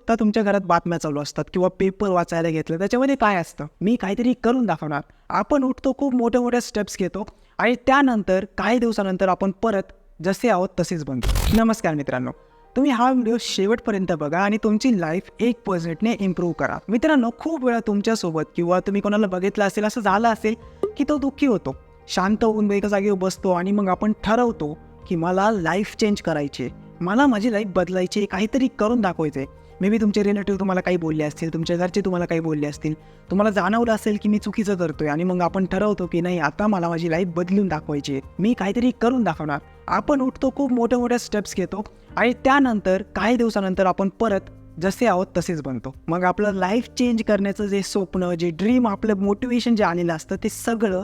आता तुमच्या घरात बातम्या चालू असतात किंवा पेपर वाचायला घेतलं त्याच्यामध्ये काय असतं? मी काहीतरी करून दाखवणार. आपण उठतो खूप मोठ्या मोठ्या स्टेप्स घेतो आणि त्यानंतर काही दिवसानंतर आपण परत जसे आहोत तसेच बनतो. नमस्कार मित्रांनो. तुम्ही हा व्हिडिओ शेवटपर्यंत बघा आणि तुमची लाईफ एक पर्सेंटने इम्प्रूव्ह करा. मित्रांनो खूप वेळा तुमच्यासोबत किंवा तुम्ही कोणाला बघितलं असेल असं झालं असेल की तो दुःखी होतो. शांत होऊन एका जागेवर बसतो आणि मग आपण ठरवतो की मला लाईफ चेंज करायची मला माझी लाईफ बदलायची काहीतरी करून दाखवायचे आहे मे बी तुमचे रिलेटिव्ह तुम्हाला काही बोलले असतील तुमच्या घरचे तुम्हाला काही बोलले असतील. तुम्हाला जाणवलं असेल की मी चुकीचं करतोय आणि मग आपण ठरवतो की नाही आता मला माझी लाईफ बदलून दाखवायची आहे. मी काहीतरी करून दाखवणार. आपण उठतो खूप मोठ्या मोठ्या स्टेप्स घेतो आणि त्यानंतर काही दिवसानंतर आपण परत जसे आहोत तसेच बनतो. मग आपलं लाईफ चेंज करण्याचं जे स्वप्न जे ड्रीम आपलं मोटिवेशन जे आलेलं असतं ते सगळं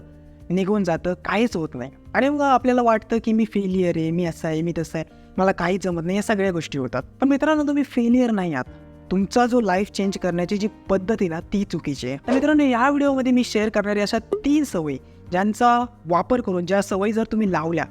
निघून जातं काहीच होत नाही. आणि मग आपल्याला वाटतं की मी फेलियर आहे मी असं आहे मी तसं आहे. मला काहीच जमत नाही या सगळ्या गोष्टी होतात. पण मित्रांनो तुम्ही फेलियर नाही आहात. तुमचा जो लाईफ चेंज करण्याची जी पद्धत आहे ना ती चुकीची आहे. तर मित्रांनो या व्हिडिओमध्ये मी शेअर करणारी अशा तीन सवयी ज्यांचा वापर करून ज्या सवयी जर तुम्ही लावल्या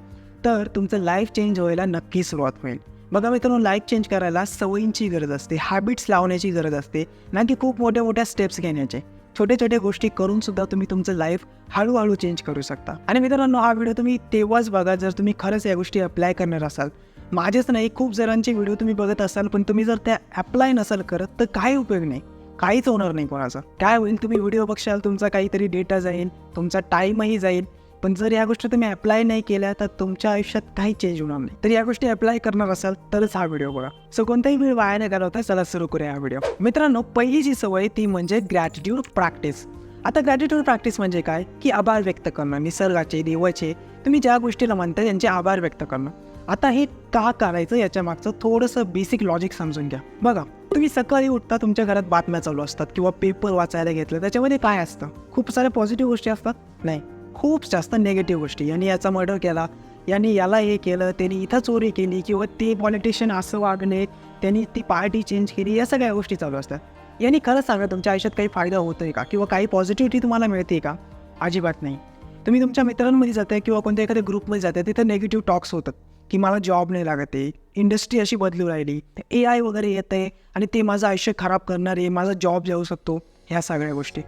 तर तुमचं लाईफ चेंज व्हायला नक्की सुरुवात होईल. बघा मित्रांनो लाईफ चेंज करायला सवयींची गरज असते हॅबिट्स लावण्याची गरज असते ना की खूप मोठ्या मोठ्या स्टेप्स घेण्याचे. छोट्या छोट्या गोष्टी करून सुद्धा तुम्ही तुमचं लाईफ हळूहळू चेंज करू शकता. आणि मित्रांनो हा व्हिडिओ तुम्ही तेव्हाच बघा जर तुम्ही खरंच या गोष्टी अप्लाय करणार असाल. माझेच नाही खूप जणांचे व्हिडिओ तुम्ही बघत असाल पण तुम्ही जर त्या अप्लाय नसाल करत तर काही उपयोग नाही. काहीच होणार नाही कोणाचा. काय होईल तुम्ही व्हिडिओ बघशाल तुमचा काहीतरी डेटा जाईल तुमचा टाईमही जाईल. पण जर या गोष्टी तुम्ही अप्लाय नाही केल्या तर तुमच्या आयुष्यात काही चेंज होणार नाही. तर या गोष्टी अप्लाय करणार असाल तरच हा व्हिडिओ बघा. सो कोणताही वेळ वाया न घालवता चला सुरू करूया हा व्हिडिओ मित्रांनो पहिली जी सवय ती म्हणजे ग्रॅटिट्यूड प्रॅक्टिस आता ग्रॅटिट्यूड प्रॅक्टिस म्हणजे काय? की आभार व्यक्त करणं निसर्गाचे देवाचे. तुम्ही ज्या गोष्टीला म्हणता त्यांचे आभार व्यक्त करणं. आता हे का करायचं याच्या मागचं थोडंसं बेसिक लॉजिक समजून घ्या. बघा तुम्ही सकाळी उठता तुमच्या घरात बातम्या चालू असतात किंवा पेपर वाचायला घेतलं त्याच्यामध्ये काय असतं? खूप साऱ्या पॉझिटिव्ह गोष्टी असतात? नाही. खूप जास्त नेगेटिव्ह गोष्टी. यांनी याचा मर्डर केला. यांनी याला हे केलं. त्यांनी इथं चोरी केली किंवा ते पॉलिटिशियन असं वागणे त्यांनी ती पार्टी चेंज केली या सगळ्या गोष्टी चालू असतात. यांनी खरंच सांगा तुमच्या आयुष्यात काही फायदा होतो आहे का? किंवा काही पॉझिटिव्हिटी तुम्हाला मिळते का? अजिबात नाही. तुम्ही तुमच्या मित्रांमध्ये जाताय किंवा कोणत्या एखाद्या ग्रुपमध्ये जाताय तिथं नेगेटिव्ह टॉक्स होतात की मला जॉब नाही लागत आहे इंडस्ट्री अशी बदलू राहिली ए आय वगैरे येत आहे आणि ते माझं आयुष्य खराब करणार आहे माझा जॉब जाऊ शकतो ह्या सगळ्या गोष्टी.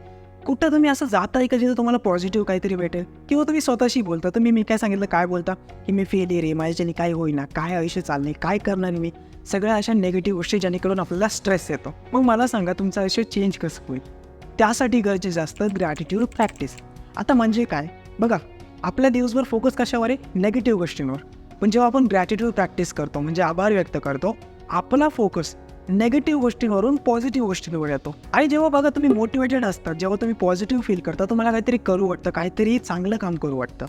कुठं तुम्ही असं जाताय का जिथं तुम्हाला पॉझिटिव्ह काहीतरी भेटेल? किंवा तुम्ही स्वतःशी बोलता तर मी काय सांगितलं काय बोलता? की मी फेलियर आहे माझ्याच्याने काय होईना काय आयुष्य चालणे काय करणार मी? सगळ्या अशा नेगेटिव्ह गोष्टी ज्यानेकडून आपल्याला स्ट्रेस येतो. मग मला सांगा तुमचं आयुष्य चेंज कसं होईल? त्यासाठी गरजेचं असतं ग्रॅटिट्यूड प्रॅक्टिस आता म्हणजे काय? बघा आपल्या दिवसभर फोकस कशावर आहे? नेगेटिव्ह गोष्टींवर. पण जेव्हा आपण ग्रॅटिट्यूड प्रॅक्टिस करतो म्हणजे आभार व्यक्त करतो आपला फोकस नेगेटिव्ह गोष्टींवरून पॉझिटिव्ह गोष्टींवर येतो. आणि जेव्हा बघा तुम्ही मोटिवेटेड असतात जेव्हा तुम्ही पॉझिटिव्ह फील करता तुम्हाला काहीतरी करू वाटतं काहीतरी चांगलं काम करू वाटतं.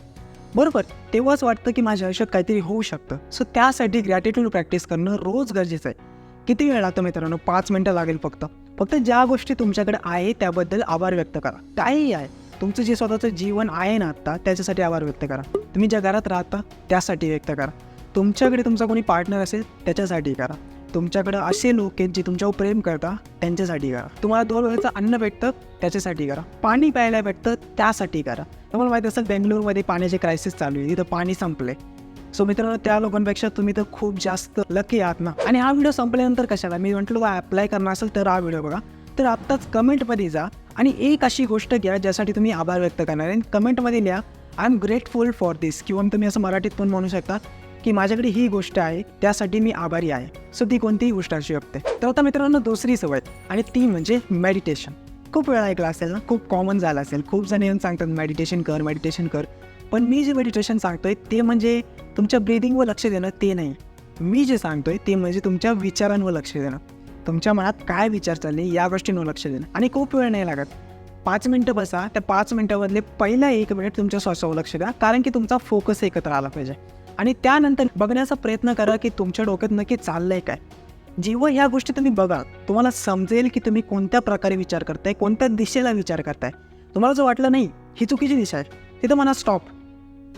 बरोबर? तेव्हाच वाटतं की माझ्या आयुष्यात काहीतरी होऊ शकतं. सो त्यासाठी ग्रॅटिट्यूड प्रॅक्टिस करणं रोज गरजेचं आहे. किती वेळ लागतो मित्रांनो? पाच मिनटं लागेल फक्त. फक्त ज्या गोष्टी तुमच्याकडे आहे त्याबद्दल आभार व्यक्त करा. काहीही आहे तुमचं जे स्वतःचं जीवन आहे ना आत्ता त्याच्यासाठी आभार व्यक्त करा. तुम्ही ज्या घरात राहता त्यासाठी व्यक्त करा. तुमच्याकडे तुमचा कोणी पार्टनर असेल त्याच्यासाठी करा. तुमच्याकडं असे लोक आहेत जे तुमच्यावर प्रेम करता त्यांच्यासाठी करा. तुम्हाला दोन वेळेचं अन्न भेटतं त्याच्यासाठी करा. पाणी प्यायला भेटतं त्यासाठी करा. तुम्हाला माहिती असेल बेंगलोरमध्ये पाण्याचे क्रायसिस चालू आहे. तिथं पाणी संपले सो मित्रांनो त्या लोकांपेक्षा तुम्ही तर खूप जास्त लकी आहात ना. आणि हा व्हिडिओ संपल्यानंतर कशाला? मी म्हटलं बा अप्लाय करणार असेल तर हा व्हिडिओ बघा. तर आत्ताच कमेंटमध्ये जा आणि एक अशी गोष्ट घ्या ज्यासाठी तुम्ही आभार व्यक्त करणार आहे. कमेंटमध्ये लिहा I am grateful for this किंवा तुम्ही असं मराठीत पण म्हणू शकता की माझ्याकडे ही गोष्ट आहे त्यासाठी मी आभारी आहे. सो ती कोणतीही गोष्ट असू शकते. तर आता मित्रांनो दुसरी सवय आणि ती म्हणजे मेडिटेशन खूप वेळा ऐकला असेल ना खूप कॉमन झालं असेल. खूप जण येऊन सांगतात मेडिटेशन कर मेडिटेशन कर. पण मी जे मेडिटेशन सांगतोय ते म्हणजे तुमच्या ब्रिदिंगवर लक्ष देणं ते नाही. मी जे सांगतोय ते म्हणजे तुमच्या विचारांवर लक्ष देणं. तुमच्या मनात काय विचार चालले या गोष्टींवर लक्ष देणं. आणि खूप वेळ नाही लागत. पाच मिनटं बसा त्या पाच मिनटामधले पहिला एक मिनिट तुमच्या श्वासावर लक्ष द्या कारण की तुमचा फोकस एकत्र आला पाहिजे. आणि त्यानंतर बघण्याचा प्रयत्न करा की तुमच्या डोक्यात नक्की चाललंय काय. जेव्हा ह्या गोष्टी तुम्ही बघा तुम्हाला समजेल की तुम्ही कोणत्या प्रकारे विचार करताय कोणत्या दिशेला विचार करताय. तुम्हाला जो वाटलं नाही ही चुकीची दिशा आहे तिथं म्हणा स्टॉप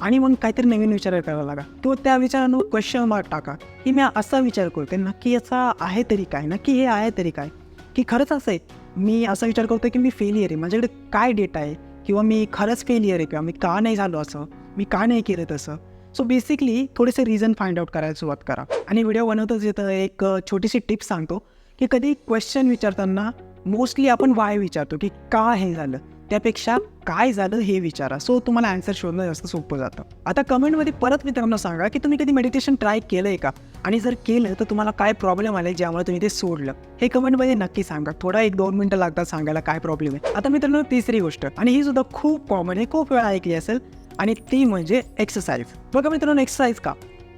आणि मग काहीतरी नवीन विचार करायला लागा. किंवा त्या विचारांवर क्वेश्चन मार्क टाका की मी असा विचार करतोय नक्की याचा आहे तरी काय नक्की हे आहे तरी काय. की खरंच असं आहे मी असा विचार करतोय की मी फेलियर आहे माझ्याकडे काय डेटा आहे? किंवा मी खरंच फेलियर आहे किंवा मी का नाही झालो असं मी का नाही केलं तसं? सो बेसिकली थोडेसे रिझन फाइंड आउट करायला सुरुवात करा. आणि व्हिडिओ बनवतच येतं. एक छोटीशी टिप्स सांगतो की कधी क्वेश्चन विचारताना मोस्टली आपण वाय विचारतो की का हे झालं? त्यापेक्षा काय झालं हे विचारा. सो तुम्हाला आन्सर शोधणं जास्त सोपं जातं. आता कमेंटमध्ये परत मित्रांनो सांगा की तुम्ही कधी मेडिटेशन ट्राय केलं आहे का? आणि जर केलं तर तुम्हाला काय प्रॉब्लेम आले ज्यामुळे तुम्ही ते सोडलं? हे कमेंटमध्ये नक्की सांगा. थोडा एक दोन मिनटं लागतात सांगायला काय प्रॉब्लेम आहे. आता मित्रांनो तिसरी गोष्ट. आणि ही सुद्धा खूप कॉमन आहे. खूप वेळा ऐकली असेल. आणि ती म्हणजे एक्सरसाइज बघा मित्रांनो एक्सरसाइज का?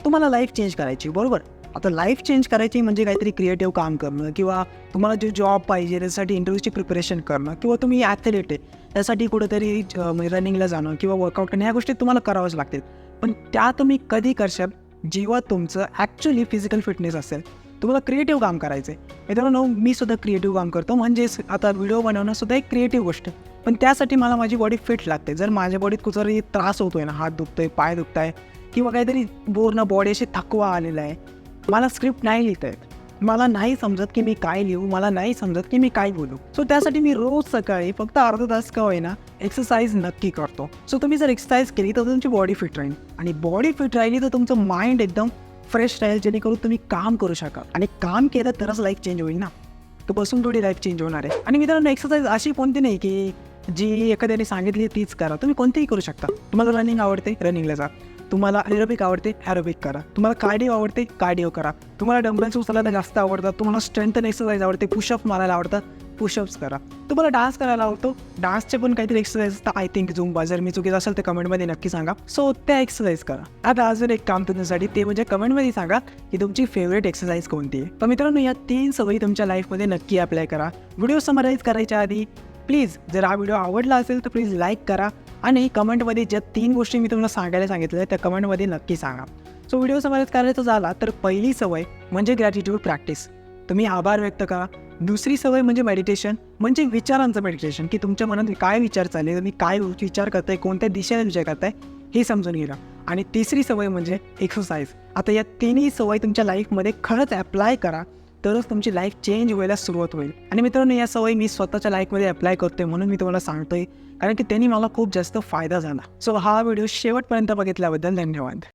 तुम्हाला लाईफ चेंज करायची बरोबर? आता लाईफ चेंज करायची म्हणजे काहीतरी क्रिएटिव्ह काम करणं किंवा तुम्हाला जे जॉब पाहिजे त्यासाठी इंटरव्ह्यूची प्रिपरेशन करणं किंवा तुम्ही ॲथलेट आहे त्यासाठी कुठेतरी रनिंगला म्हणजे जाणं किंवा वर्कआउट करणं ह्या गोष्टी तुम्हाला कराव्याच लागतील. पण त्या तुम्ही कधी करशाल जेव्हा तुमचं ॲक्च्युली फिजिकल फिटनेस असेल. तुम्हाला क्रिएटिव्ह काम करायचं आहे मित्रांनो मी सुद्धा क्रिएटिव्ह काम करतो. म्हणजेच आता व्हिडिओ बनवणं सुद्धा एक क्रिएटिव्ह गोष्ट. पण त्यासाठी मला माझी बॉडी फिट लागते. जर माझ्या बॉडीत कुठेतरी त्रास होतोय ना हात दुखतोय पाय दुखताय किंवा काहीतरी पूर्ण बॉडी अशी थकवा आलेला आहे मला स्क्रिप्ट नाही लिहिता येत. मला नाही समजत की मी काय लिहू मला नाही समजत की मी काय बोलू. सो त्यासाठी मी रोज सकाळी फक्त अर्धा तास का होईना एक्सरसाइज नक्की करतो. सो तुम्ही जर एक्सरसाइज केली तर तुमची बॉडी फिट राहील. आणि बॉडी फिट राहिली तर तुमचं माइंड एकदम फ्रेश राहील जेणेकरून तुम्ही काम करू शकाल. आणि काम केलं तरच लाईफ चेंज होईल ना. तो बसून थोडी लाईफ चेंज होणार आहे. आणि मित्रांनो एक्सरसाइज अशी कोणती नाही की जी एखाद्याने सांगितली तीच करा. तुम्ही कोणतीही करू शकता. तुम्हाला रनिंग आवडते रनिंगला जा. तुम्हाला ॲरोबिक आवडते ॲरोबिक करा. तुम्हाला कार्डिओ आवडते कार्डिओ करा. तुम्हाला डंबल्स उचलायला जास्त आवडतात. तुम्हाला स्ट्रेंथ एक्सरसाइज आवडते पुशअप मारायला आवडतात पुशअप्स करा. तुम्हाला डान्स करायला आवडतो. डान्सचे पण काहीतरी एक्सरसाइज असतात आय थिंक झुंबा जर मी चुकीचं असेल तर कमेंटमध्ये नक्की सांगा. सो त्या एक्सरसाइज करा. आता अजून एक काम तुमच्यासाठी. ते म्हणजे कमेंटमध्ये सांगा की तुमची फेवरेट एक्सरसाइज कोणती आहे? तर मित्रांनो या तीन सवयी तुमच्या लाईफमध्ये नक्की अप्लाय करा. व्हिडिओ समराईज करायच्या आधी प्लीज जर हा व्हिडिओ आवडला असेल तर प्लीज लाईक करा आणि कमेंटमध्ये ज्या तीन गोष्टी मी तुम्हाला सांगायला सांगितल्या त्या कमेंटमध्ये नक्की सांगा. सो व्हिडिओ समाज करायचा झाला तर पहिली सवय म्हणजे ग्रॅटिट्यूड प्रॅक्टिस तुम्ही आभार व्यक्त करा. दुसरी सवय म्हणजे मेडिटेशन म्हणजे विचारांचं मेडिटेशन की तुमच्या मनात काय विचार चालले तुम्ही काय विचार करताय कोणत्या दिशेने विचार करताय हे समजून घ्या आणि तिसरी सवय म्हणजे एक्सरसाइज आता या तिन्ही सवय तुमच्या लाईफमध्ये खरंच ॲप्लाय करा. तरच तुमची लाईफ चेंज व्हायला सुरुवात होईल. आणि मित्रांनो या सवयी मी स्वतःच्या लाईफमध्ये अप्लाय करतोय म्हणून मी तुम्हाला सांगतोय. कारण की त्यांनी मला खूप जास्त फायदा झाला. सो हा व्हिडिओ शेवटपर्यंत बघितल्याबद्दल धन्यवाद.